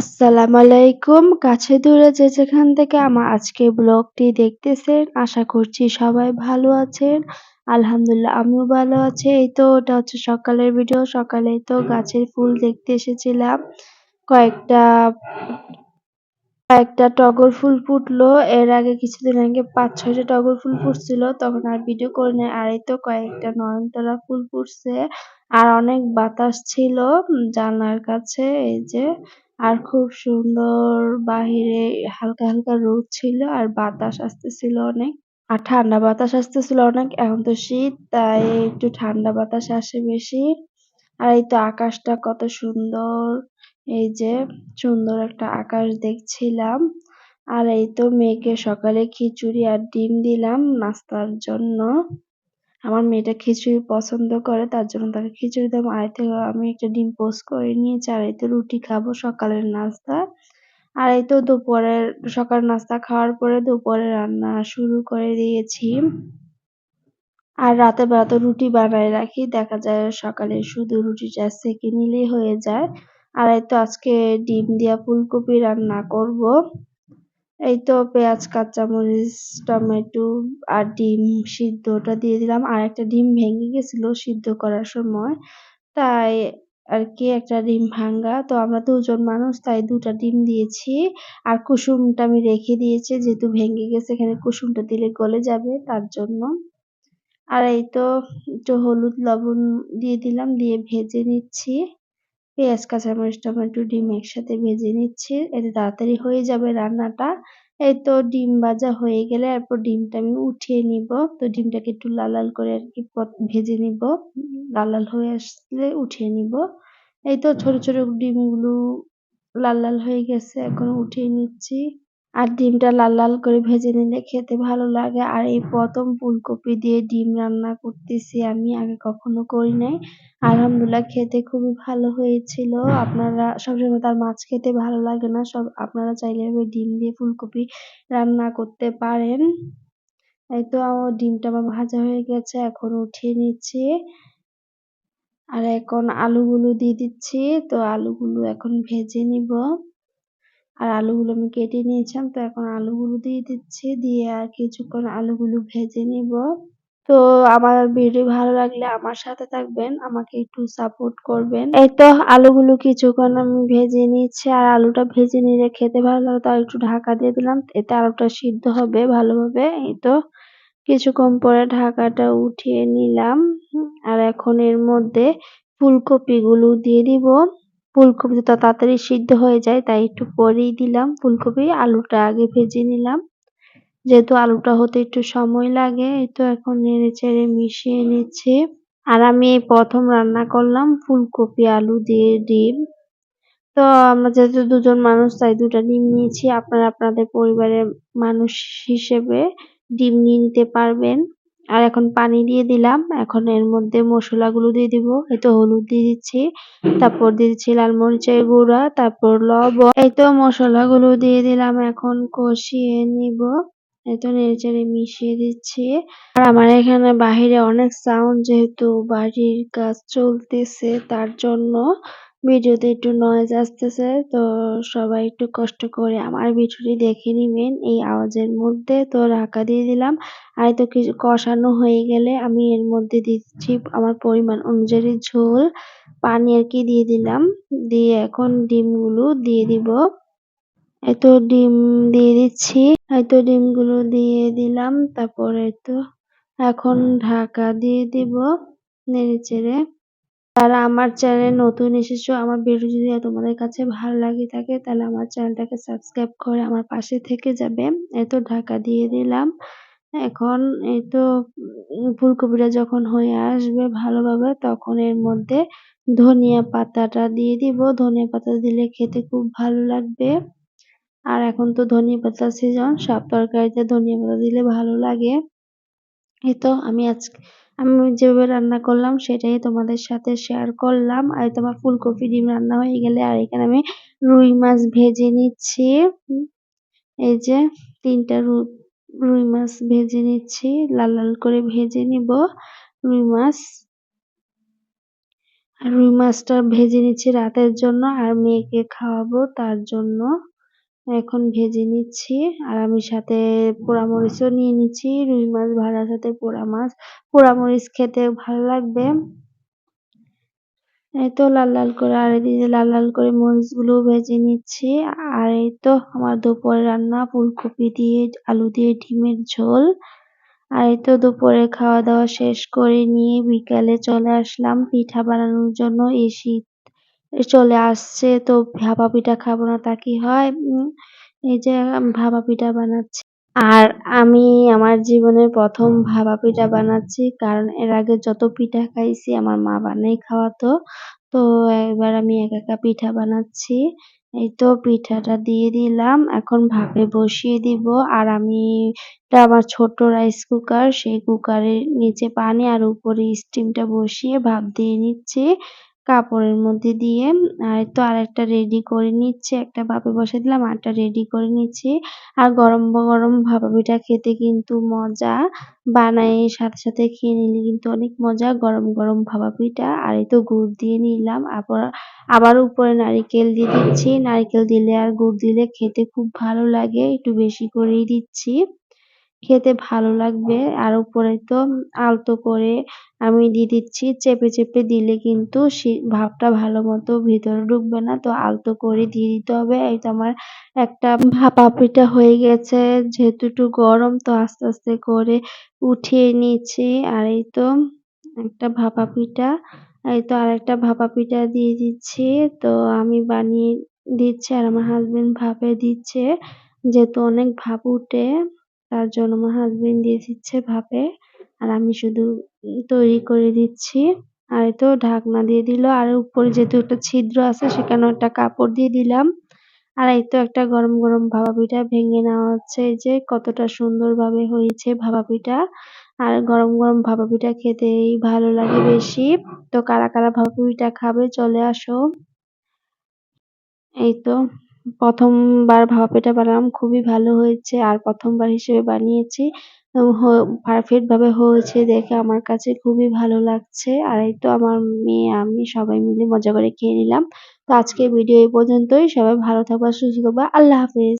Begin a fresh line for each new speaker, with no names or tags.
আসসালামু আলাইকুম কাছে দূরে যে যেখান থেকে আমার আজকে ব্লগটি দেখতেছেন, আশা করছি সবাই ভালো আছেন। আলহামদুলিল্লাহ, আমিও ভালো আছি। এই তো, ওটা হচ্ছে সকালের ভিডিও সকালে তো গাছের ফুল দেখতে এসেছিলাম। কয়েকটা কয়েকটা টগর ফুল ফুটলো। এর আগে কিছুদিন আগে পাঁচ, ছয়টা টগর ফুল ফুটছিল। তখন আর ভিডিও করে নেই। আর এই তো কয়েকটা নয়নতারা ফুল ফুটছে। আর অনেক বাতাস ছিল জানলার কাছে, এই যে আর খুব সুন্দর বাহিরে হালকা হালকা রোদ ছিল আর বাতাস আসতেছিল অনেক। আর ঠান্ডা বাতাস আসতেছিল অনেক, এখন তো শীত, তাই একটু ঠান্ডা বাতাস আসে বেশি। আর এই তো আকাশটা কত সুন্দর, এই যে সুন্দর একটা আকাশ দেখছিলাম। আর এই তো মেয়েকে সকালে খিচুড়ি আর ডিম দিলাম নাস্তার জন্য। আমার মেয়েটা খিচুড়ি পছন্দ করে, তার জন্য তাকে খিচুড়ি দেবো। আর এতে আমি একটা ডিম পোস্ট করে নিয়েছি, আর এতে রুটি খাব সকালের নাস্তা। আর এই তো দুপুরের সকাল নাস্তা খাওয়ার পরে দুপুরে রান্না শুরু করে দিয়েছি। আর রাতের বেলা তো রুটি বানায় রাখি, দেখা যায় সকালে শুধু রুটিটা সেকে নিলেই হয়ে যায়। আর এই তো আজকে ডিম দিয়া ফুলকপি রান্না করব। এই তো পেঁয়াজ, কাঁচামরিচ, টমেটো আর ডিম সিদ্ধটা দিয়ে দিলাম। আর একটা ডিম ভেঙে গেছিল সিদ্ধ করার সময়। তাই আর কি একটা ডিম ভাঙ্গা তো আমরা দুজন মানুষ, তাই দুটা ডিম দিয়েছি। আর কুসুমটা আমি রেখে দিয়েছি, যেহেতু ভেঙে গেছে, এখানে কুসুমটা দিলে গলে যাবে তার জন্য। আর এই তো একটু হলুদ লবণ দিয়ে দিলাম, দিয়ে ভেজে নিচ্ছি। পেঁয়াজ, কাঁচামরিচ, টমেটো, ডিম একসাথে ভেজে নিচ্ছি। এতে তাড়াতাড়ি হয়ে যাবে রান্নাটা। এই তো ডিম ভাজা হয়ে গেলে এরপর ডিমটা আমি উঠিয়ে নিব। তো ডিমটাকে একটু লাল লাল করে আর কি ভেজে নিব। লাল লাল হয়ে আসলে উঠিয়ে নিব। এই তো ছোট ছোট ডিমগুলো লাল লাল হয়ে গেছে, এখন উঠিয়ে নিচ্ছি। আর ডিমটা লাল লাল করে ভেজে নিলে খেতে ভালো লাগে। আর এই প্রথম ফুলকপি দিয়ে ডিম রান্না করতেছি আমি, আগে কখনো করি নাই। আলহামদুলিল্লাহ খেতে খুবই ভালো হয়েছিল। আপনারা সবসময় তার মাছ খেতে ভালো লাগে না। সব আপনারা চাইলে ডিম দিয়ে ফুলকপি রান্না করতে পারেন। এই তো আমার ডিমটা আমার ভাজা হয়ে গেছে, এখন উঠিয়ে নিচ্ছি। আর এখন আলুগুলো দিয়ে দিচ্ছি। তো আলুগুলো এখন ভেজে নিব। আর আলুগুলো আমি কেটে নিয়েছিলাম, তো এখন আলুগুলো দিয়ে দিচ্ছি, দিয়ে আর কিছুক্ষণ আলুগুলো ভেজে নিব। তো আমার ভিডিও ভালো লাগলে আমার সাথে থাকবেন, আমাকে একটু সাপোর্ট করবেন। এই তো আলুগুলো কিছুক্ষণ আমি ভেজে নিচ্ছি, আর আলুটা ভেজে নিলে খেতে ভালো লাগে, তাও একটু ঢাকা দিয়ে দিলাম, এতে আলুটা সিদ্ধ হবে ভালোভাবে। এই তো কিছুক্ষণ পরে ঢাকাটা উঠিয়ে নিলাম, আর এখন এর মধ্যে ফুলকপিগুলো দিয়ে দিব। ফুলকপি তো তাড়াতাড়ি সিদ্ধ হয়ে যায়, তাই একটু পরেই দিলাম ফুলকপি। আলুটা আগে ভেজে নিলাম। যেহেতু আলুটা হতে একটু সময় লাগে তো এখন নেড়ে চেড়ে মিশিয়ে নিচ্ছি। আর আমি প্রথম রান্না করলাম ফুলকপি, আলু দিয়ে ডিম। তো আমরা যেহেতু দুজন মানুষ, তাই দুটা ডিম নিয়েছি। আপনারা আপনাদের পরিবারের মানুষ হিসেবে ডিম নিয়ে নিতে পারবেন। আর এখন পানি দিয়ে দিলাম। এখন এর মধ্যে মশলাগুলো দিয়ে দিব। এই তো হলুদ দিয়ে দিচ্ছি। তারপর দিয়ে দিচ্ছি লাল মরিচের গুঁড়া, তারপর লবণ। এই তো মশলাগুলো দিয়ে দিলাম। এখন কষিয়ে নিব। এই তো নেড়েচেড়ে মিশিয়ে দিচ্ছি। আর আমার এখানে বাহিরে অনেক সাউন্ড যেহেতু বাড়ির কাজ চলতেছে, তার জন্য ভিডিওতে একটু নয়েজ আসতেছে, তো সবাই একটু কষ্ট করে আমার ভিডিওটি দেখে নিবেন এই আওয়াজের মধ্যে। তো ঢাকা দিয়ে দিলাম। আর তো কিছু কষানো হয়ে গেলে আমি এর মধ্যে দিচ্ছি আমার পরিমাণ অনুযায়ী ঝোল। পানি আর কি দিয়ে দিলাম। দিয়ে এখন ডিমগুলো দিয়ে দিব। এত ডিম দিয়ে দিচ্ছি। এত ডিমগুলো দিয়ে দিলাম। তারপরে তো এখন ঢাকা দিয়ে দিব নেড়ে চেড়ে। যারা আমার চ্যানেল নতুন এসেছ, আমার ভিডিও যদি তোমাদের কাছে ভালো লাগে থাকে, তাহলে আমার চ্যানেলটাকে সাবস্ক্রাইব করে আমার পাশে থেকে যাবে। এত ঢাকা দিয়ে দিলাম। এখন এই তো ফুলকপিটা যখন হয়ে আসবে ভালোভাবে, তখন এর মধ্যে ধনিয়া পাতাটা দিয়ে দিব। ধনিয়া পাতা দিলে খেতে খুব ভালো লাগবে। আর এখন তো ধনিয়া পাতার সিজন সব তরকারিতে ধনিয়া পাতা দিলে ভালো লাগে। এই তো আমি আজকে আমি যেভাবে রান্না করলাম, সেটাই তোমাদের সাথে শেয়ার করলাম। আর তোমার ফুলকপি ডিম রান্না হয়ে গেলে, আর এখানে আমি রুই মাছ ভেজে নিচ্ছি। এই যে তিনটা রুই মাছ ভেজে নিচ্ছি। লাল লাল করে ভেজে নিব রুই মাছ। রুই মাছটা ভেজে নিচ্ছি রাতের জন্য, আর মেয়েকে খাওয়াবো তার জন্য। এখন ভেজে নিচ্ছি আর আমি সাথে পোড়ামরিচও নিয়ে নিচ্ছি। রুই মাছ ভাজার সাথে পোড়া মাছ পোড়ামরিচ খেতে ভালো লাগবে। এই তো লাল লাল করে আর এদিকে লাল লাল করে মরিচগুলো ভেজে নিচ্ছি। আর এই তো আমার দুপুরে রান্না, ফুলকপি দিয়ে, আলু দিয়ে ডিমের ঝোল। আর এই তো দুপুরে খাওয়া দাওয়া শেষ করে নিয়ে বিকালে চলে আসলাম পিঠা বানানোর জন্য শীত চলে আসছে। তো ভাপা পিঠা খাব না, তা কি হয়? এই যে ভাপা পিঠা বানাচ্ছি। আর আমি আমার জীবনের প্রথম ভাপা পিঠা বানাচ্ছি, কারণ এর আগে যত পিঠা খাইছি আমার মা বানাই খাওয়াতো। তো এবার আমি একা একা পিঠা বানাচ্ছি। এই তো পিঠাটা দিয়ে দিলাম, এখন ভাপে বসিয়ে দিব। আর আমি এটা আমার ছোট রাইস কুকার সেই কুকারের নিচে পানি আর উপরে স্টিমটা বসিয়ে ভাপ দিয়ে নিচ্ছি। কাপড়ের মধ্যে দিয়ে, আর তো আরেকটা রেডি করে নিচ্ছি। একটা ভাপে বসে দিলাম, আরেকটা রেডি করে নিচ্ছি। আর গরম গরম ভাপা পিঠা খেতে কিন্তু মজা। বানাই সাথে সাথে খেয়ে নিলে কিন্তু অনেক মজা, গরম গরম ভাপা পিঠা। আর এই তো গুড় দিয়ে নিলাম। আবার আবার উপরে নারিকেল দিয়ে দিচ্ছি। নারিকেল দিলে আর গুড় দিলে খেতে খুব ভালো লাগে। একটু বেশি করেই দিচ্ছি। খেতে ভালো লাগবে। আর উপরে তো আলতো করে আমি দিয়ে দিচ্ছি। চেপে চেপে দিলে কিন্তু সে ভাপটা ভালো মতো ভিতরে ঢুকবে না। তো আলতো করে দিয়ে দিতে হবে। এই তো আমার একটা ভাপা পিঠা হয়ে গেছে। যেহেতু একটু গরম, তো আস্তে আস্তে করে উঠিয়ে নিচ্ছি। আর এই তো একটা ভাপা পিঠা এই তো আরেকটা ভাপা পিঠা দিয়ে দিচ্ছি। তো আমি বানিয়ে দিচ্ছি আর আমার হাজবেন্ড ভাপে দিচ্ছে। যেহেতু অনেক ভাপ উঠে। তার জন্য আমার হাজবেন্ড দিয়ে দিচ্ছে ভাপে আর আমি শুধু তৈরি করে দিচ্ছি। আর তো ঢাকনা দিয়ে দিল। আর উপরে যেহেতু একটা ছিদ্র আছে সেখানে একটা কাপড় দিয়ে দিলাম। আর এই তো একটা গরম গরম ভাপা পিঠা ভেঙে নেওয়া হচ্ছে। এই যে কতটা সুন্দর ভাবে হয়েছে ভাপা পিঠা। আর গরম গরম ভাপা পিঠা খেতেই ভালো লাগে বেশি। তো কারা কারা ভাপা পিঠা খাবে চলে আসো। এই তো। প্রথমবার ভাপা পিঠা বানালাম, খুবই ভালো হয়েছে আর প্রথমবার হিসেবে বানিয়েছি। পারফেক্ট ভাবে হয়েছে দেখে আমার কাছে খুবই ভালো লাগছে আর এই তো আমার মেয়ে, আমি সবাই মিলে মজা করে খেয়ে নিলাম। তো আজকে ভিডিও এই পর্যন্তই, সবাই ভালো থাকবা, সুস্থ থাকবা, আল্লাহ হাফেজ।